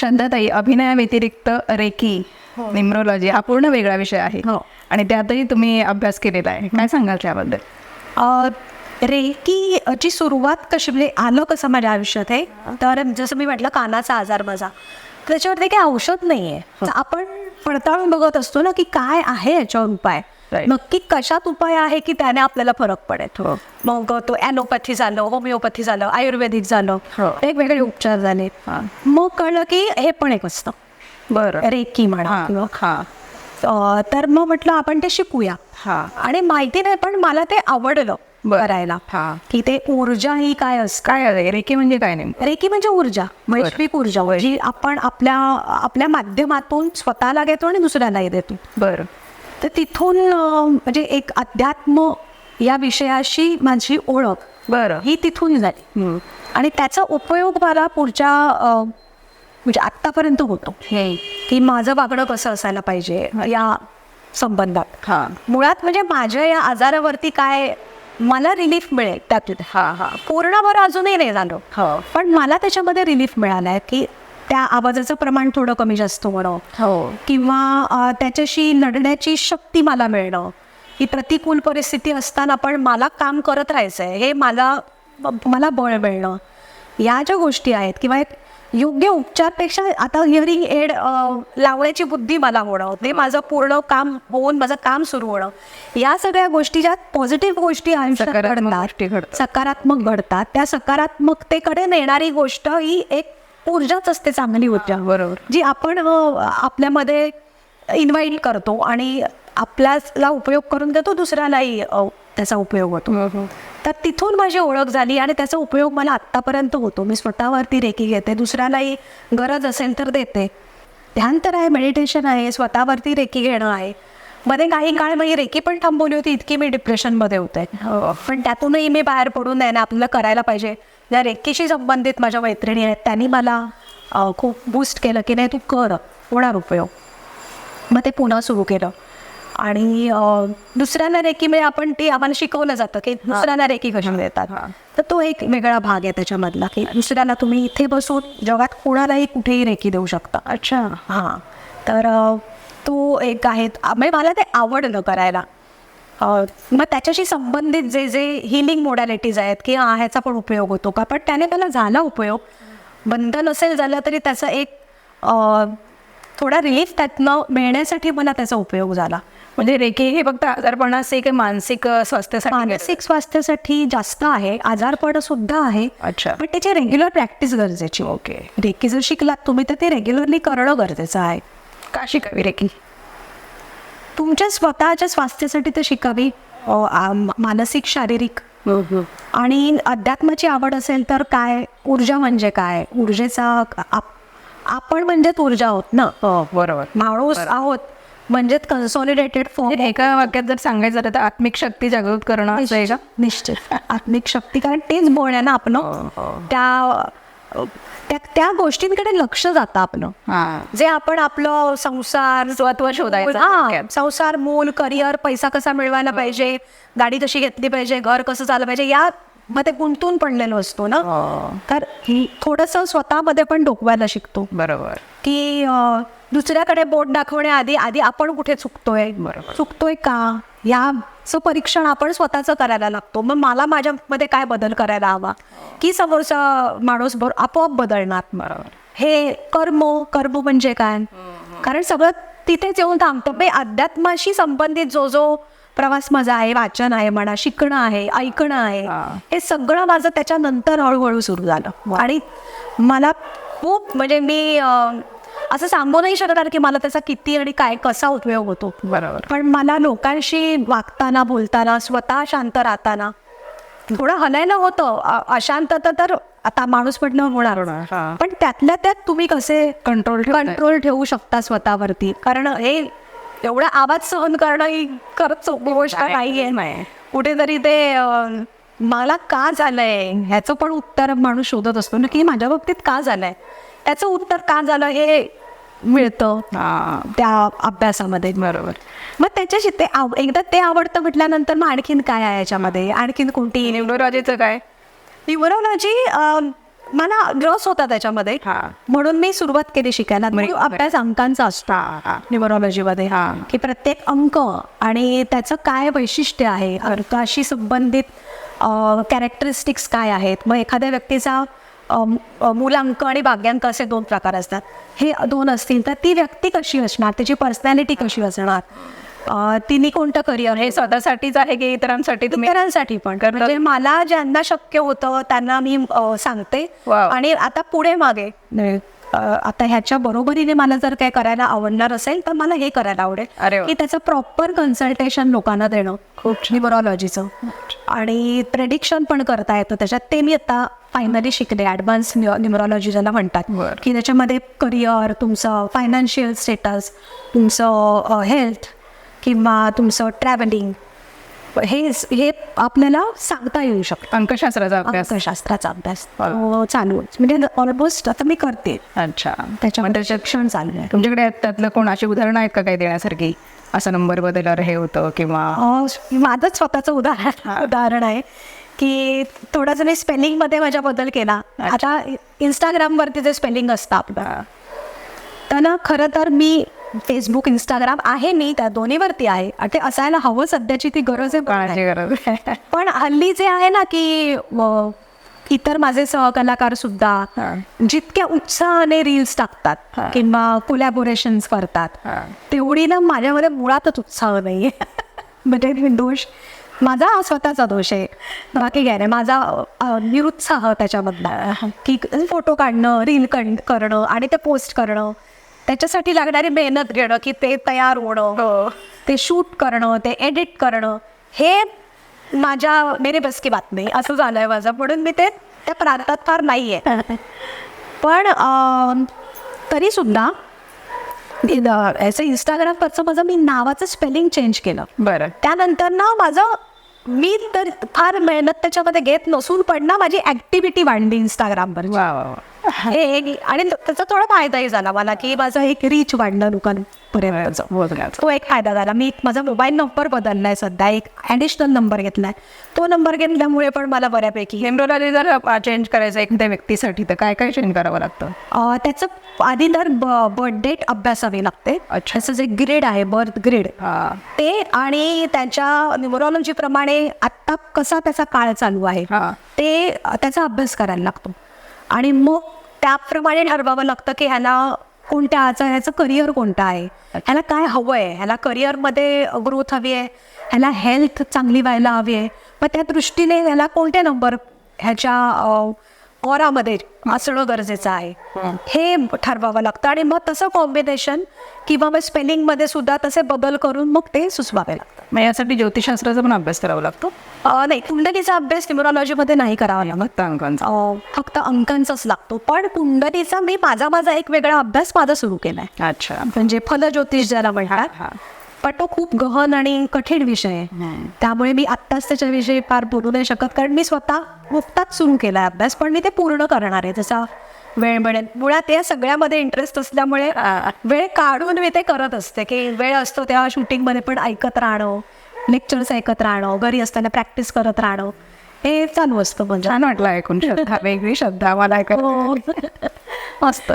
श्रद्धाताई अभिनयाव्यतिरिक्त recce निम्रोलॉजी हा पूर्ण वेगळा विषय आहे. हो. आणि त्यातही तुम्ही अभ्यास केलेला आहे. काय सांगाल त्याबद्दल? अ, रेकी अ, ची सुरुवात कशी म्हणजे आलं कसं माझ्या आयुष्यात आहे तर जसं मी म्हटलं कानाचा आजार माझा. त्याच्यावरती काही औषध नाही आहे आपण पडताळून बघत असतो ना की काय आहे याच्यावर उपाय. नक्की कशात उपाय आहे की त्याने आपल्याला फरक हो. पडेल मग तो ॲलोपॅथी झालं होमिओपॅथी झालं आयुर्वेदिक झालं हो. वेगवेगळे उपचार झाले. हां. मग कळलं की हे पण एक असतं. बरं. रेकी म्हणा हां हां. तर मग म्हटलं आपण ते शिकूया. हां. आणि माहिती नाही पण मला ते आवडलं. करायला. हां. की ते ऊर्जा ही काय असते? काय रेकी म्हणजे काय नेमकं? रेकी म्हणजे ऊर्जा. वैश्विक ऊर्जा जी आपण आपल्या आपल्या माध्यमातून स्वतःला घेतो आणि दुसऱ्यालाही देतो. बरं. तर तिथून म्हणजे एक अध्यात्म या विषयाशी माझी ओळख बरं. ही तिथून झाली. आणि त्याचा उपयोग मला पुढच्या म्हणजे आत्तापर्यंत होतो. की माझं वागणं कसं असायला पाहिजे या संबंधात. हां. मुळात म्हणजे माझ्या या आजारावरती काय मला रिलीफ मिळेल त्यातून. हां हां. पूर्ण बरं अजूनही नाही झालं. हो. पण मला त्याच्यामध्ये रिलीफ मिळालाय की त्या आवाजाचं प्रमाण थोडं कमी जास्त होणं. हो. किंवा त्याच्याशी लढण्याची शक्ती मला मिळणं. ही प्रतिकूल परिस्थिती असताना पण मला काम करत राहायचं आहे हे मला मला बळ मिळणं. या ज्या गोष्टी आहेत किंवा एक योग्य उपचारपेक्षा आता हिअरिंग एड लावण्याची बुद्धी मला होणं. ते माझं पूर्ण काम होऊन माझं काम सुरू होणं. या सगळ्या गोष्टी ज्या पॉझिटिव्ह गोष्टी घडतात. सकारात्मक घडतात. त्या सकारात्मकतेकडे नेणारी गोष्ट ही एक ऊर्जाच असते चांगली ऊर्जा. बरोबर. जी आपण आपल्यामध्ये इन्व्हाइट करतो आणि आपल्याला उपयोग करून देतो दुसऱ्यालाही त्याचा उपयोग होतो. हो, हो. तर तिथून माझी ओळख झाली आणि त्याचा उपयोग मला आत्तापर्यंत होतो. मी स्वतःवरती रेकी घेते दुसऱ्यालाही गरज असेल तर देते. ध्यान तर आहे मेडिटेशन आहे स्वतःवरती रेकी घेणं आहे. मध्ये काही काळ मी रेकी पण थांबवली होती इतकी मी डिप्रेशनमध्ये होते. हो. पण त्यातूनही मी बाहेर पडून नाही ना आपल्याला करायला पाहिजे. ज्या रेकीशी संबंधित माझ्या मैत्रिणी आहेत त्यांनी मला खूप बूस्ट केलं की नाही तू कर होणार उपयोग. मग ते पुन्हा सुरू केलं. आणि दुसऱ्यांना रेकी म्हणजे आपण ते आम्हाला शिकवलं जातं की दुसऱ्यांना रेकी कशी देतात. तर तो एक वेगळा भाग आहे त्याच्यामधला की दुसऱ्याला तुम्ही इथे बसून जगात कोणालाही कुठेही रेकी देऊ शकता. अच्छा. हां. तर तो एक आहे. म्हणजे मला ते आवडलं करायला. मग त्याच्याशी संबंधित जे जे हिलिंग मोडॅलिटीज आहेत की हा ह्याचा पण उपयोग होतो का? पण त्याने त्याला झाला उपयोग. बंद नसेल झालं तरी त्याचा एक थोडा रिलीफ त्यातनं मिळण्यासाठी मला त्याचा उपयोग झाला. म्हणजे रेकी हे फक्त आजारपणाचे की मानसिक स्वास्थ्यासाठी मानसिक स्वास्थ्यासाठी जास्त आहे. आजारपण सुद्धा आहे. अच्छा. पण त्याची रेग्युलर प्रॅक्टिस गरजेची. ओके रेकी जर शिकलात तुम्ही तर ते रेग्युलरली करणं गरजेचं आहे. का शिकावी रेकी तुमच्या स्वतःच्या स्वास्थ्यासाठी तर शिकावी मानसिक शारीरिक. आणि अध्यात्माची आवड असेल तर काय? ऊर्जा म्हणजे काय? ऊर्जेचा आप- आपण म्हणजेच ऊर्जा आहोत ना? हो बरोबर. माणूस आहोत म्हणजेच कन्सॉलिडेटेड फॉर्म एका वाक्यात जर सांगायचं झालं तर आत्मिक शक्ती जागृत करणं निश्चित आत्मिक शक्ती कारण तेच बोल आहे ना हो, हो. त्या त्या त्या गोष्टींकडे लक्ष जातं आपलं. हां. जे आपण आपलं संसार स्वत्व शोधायचं. संसार मूल करिअर पैसा कसा मिळवायला पाहिजे गाडी कशी घेतली पाहिजे घर कसं चाललं पाहिजे या मध्ये गुंतून पडलेलो असतो ना. हो. तर थोडस स्वतःमध्ये पण डोकवायला शिकतो. बरोबर. की दुसऱ्याकडे बोट दाखवण्याआधी आधी आपण कुठे चुकतोय? बरोबर. चुकतोय का? याचं परीक्षण आपण स्वतःचं करायला लागतो. मग मला माझ्यामध्ये काय बदल करायला हवा? की समोरचा माणूस बरोबर आपोआप बदलणार. हे कर्म कर्म म्हणजे काय? कारण सगळं तिथेच येऊन थांबतं. बे अध्यात्माशी संबंधित जो जो प्रवास माझा आहे वाचन आहे म्हणा शिकणं आहे ऐकणं आहे हा. सगळं माझं त्याच्यानंतर हळूहळू सुरू झालं. आणि मला खूप म्हणजे मी असं सांगू नाही शकणार की मला त्याचा किती आणि काय कसा उपयोग होतो. बरोबर. पण मला लोकांशी वागताना बोलताना स्वतः शांत राहताना थोडं हलायला होतं. अ- अशांतता तर आता माणूस पडणं होणार. पण त्यातल्या त्यात तुम्ही कसे कंट्रोल कंट्रोल ठेवू शकता स्वतःवरती? कारण हे एवढा आवाज सहन करणं ही खरंच सोपी गोष्ट नाही, नाहीये. नाही. कुठेतरी ते मला का झालंय? ह्याचं पण उत्तर माणूस शोधत असतो ना की माझ्या बाबतीत का झालंय? त्याचं उत्तर का झालं हे मिळतं हां. त्या अभ्यासामध्ये. बरोबर. मग त्याच्याशी ते आव एकदा ते आवडतं म्हटल्यानंतर मग आणखीन काय आहे याच्यामध्ये? आणखीन कोणती? न्यूरोलॉजीचं काय? न्यूमरोलॉजी मला रस होता त्याच्यामध्ये. हा. म्हणून मी सुरुवात केली शिकायला. म्हणजे- अभ्यास अंकांचा असतो. न्यूमरॉलॉजीमध्ये हा. की प्रत्येक अंक आणि त्याचं काय वैशिष्ट्य आहे अंकाशी संबंधित कॅरेक्टरिस्टिक्स काय आहेत? मग एखाद्या व्यक्तीचा मूलांक आणि भाग्यांक असे दोन प्रकार असतात. हे दोन असतील तर ती व्यक्ती कशी असणार? त्याची पर्सनॅलिटी कशी असणार? तिने कोणतं करिअर हे स्वतःसाठीच आहे की इतरांसाठी? तुम्ही इतरांसाठी पण? म्हणजे मला ज्यांना शक्य होतं त्यांना मी सांगते. आणि आता पुढे मागे. आता ह्याच्या बरोबरीने मला जर काय करायला आवडणार असेल तर मला हे करायला अरे आवडेल वा. की त्याचं प्रॉपर कन्सल्टेशन लोकांना देणं. खूप न्यूमरॉलॉजीचं आणि प्रेडिक्शन पण करता येतं त्याच्यात. ते मी आता फायनली शिकले. ॲडव्हान्स न्यूमरॉलॉजी ज्याला म्हणतात. की त्याच्यामध्ये करिअर तुमचं फायनान्शियल स्टेटस तुमचं हेल्थ किंवा तुमचं ट्रॅव्हलिंग हे हे आपल्याला सांगता येऊ शकतं. अंकशास्त्राचा अभ्यास. अंकशास्त्राचा अभ्यास. हो, चालू. म्हणजे ऑलमोस्ट आता मी करते. अच्छा. त्याच्यामध्ये शिक्षण चालू आहे. तुमच्याकडे त्यातलं कोण अशी उदाहरणं आहेत का काही देण्यासारखी? असा नंबर बदलल्यावर हे होतं किंवा माझंच स्वतःचं उदाहरण उदाहरण आहे. की थोडासा मी स्पेलिंगमध्ये माझ्या बदल केला आता इंस्टाग्रामवरती जे स्पेलिंग असतं आपलं तर ना खरं तर मी फेसबुक इंस्टाग्राम आहे मी त्या दोन्हीवरती आहे आणि ते असायला हवं सध्याची ती गरज आहे. पण हल्ली जे आहे ना की इतर माझे सहकलाकार सुद्धा. जितक्या उत्साहाने रील्स टाकतात. किंवा कोलॅबोरेशन्स करतात. तेवढी ना माझ्यामध्ये मुळातच उत्साह नाहीये म्हणजे दोष माझा हा स्वतःचा दोष आहे. बाकी काय नाही. माझा निरुत्साह त्याच्यामधला. की फोटो काढणं रील करणं आणि ते पोस्ट करणं. त्याच्यासाठी लागणारी मेहनत घेणं की ते तयार होणं. ते शूट करणं ते एडिट करणं. हे माझ्या मेरे बस की बात नाही. असं झालंय माझं. म्हणून मी ते त्या प्रांतात फार नाही आहे पण अं, तरी सुद्धा याचं इंस्टाग्रामवरचं माझं मी नावाचं स्पेलिंग चेंज केलं. बरं. त्यानंतर ना माझं मी तर फार मेहनत त्याच्यामध्ये घेत नसून पण ना माझी ऍक्टिव्हिटी वाढली इंस्टाग्रामवर वा वा वा. हे आणि त्याचा थोडा फायदाही झाला मला की माझं एक रीच वाढलं लोकांपर्यंत. तो एक फायदा झाला. मी एक माझा मोबाईल नंबर बदललाय सध्या. एक ॲडिशनल नंबर घेतलाय. तो नंबर घेतल्यामुळे पण मला बऱ्यापैकी हेमरोलॉजी जर चेंज करायचं एखाद्या व्यक्तीसाठी तर काय काय चेंज करावं लागतं? त्याचं आधी तर बर्थ डेट अभ्यासावी लागते. अच्छा. त्याचं जे ग्रेड आहे बर्थ ग्रेड ते आणि त्यांच्या न्यूमरॉलॉजी प्रमाणे आत्ता कसा त्याचा काळ चालू आहे हा. ते त्याचा अभ्यास करायला लागतो. आणि मग त्याप्रमाणे ठरवावं लागतं की ह्याला कोणत्या ह्याचं ह्याचं करिअर कोणतं आहे. ह्याला काय हवं आहे ह्याला करिअरमध्ये ग्रोथ हवी आहे. ह्याला हेल्थ चांगली व्हायला हवी आहे. मग त्या दृष्टीने ह्याला कोणते नंबर ह्याच्या ओरामध्ये असणं गरजेचं आहे. हे. ठरवावं लागतं. आणि मग तसं कॉम्बिनेशन किंवा मग स्पेलिंगमध्ये सुद्धा तसे बदल करून मग ते सुचवावे लागतं मग यासाठी ज्योतिषशास्त्राचा पण अभ्यास करावा लागतो? नाही. कुंडलीचा अभ्यास न्यूमरॉलॉजीमध्ये नाही करावा लागत. अंकांचा. फक्त अंकांचाच लागतो. पण कुंडलीचा मी माझा माझा एक वेगळा अभ्यास माझा सुरू केलाय. अच्छा. म्हणजे फलज्योतिष ज्याला म्हणतात. पण तो खूप गहन आणि कठीण विषय आहे. त्यामुळे मी आत्ताच त्याच्याविषयी फार बोलू नाही शकत कारण मी स्वतः नुकताच सुरू केला अभ्यास पण मी ते पूर्ण करणार आहे जसा वेळ मिळेल. मुळात या सगळ्यामध्ये इंटरेस्ट असल्यामुळे वेळ काढून मी ते करत असते की वेळ असतो तेव्हा शूटिंगमध्ये पण ऐकत राहणं लेक्चर्स ऐकत राहणं घरी असताना प्रॅक्टिस करत राहणं हे चालू असतं म्हणजे. छान वाटलं ऐकून श्रद्धा वेगळी श्रद्धा मला ऐकायला. हो. मस्त.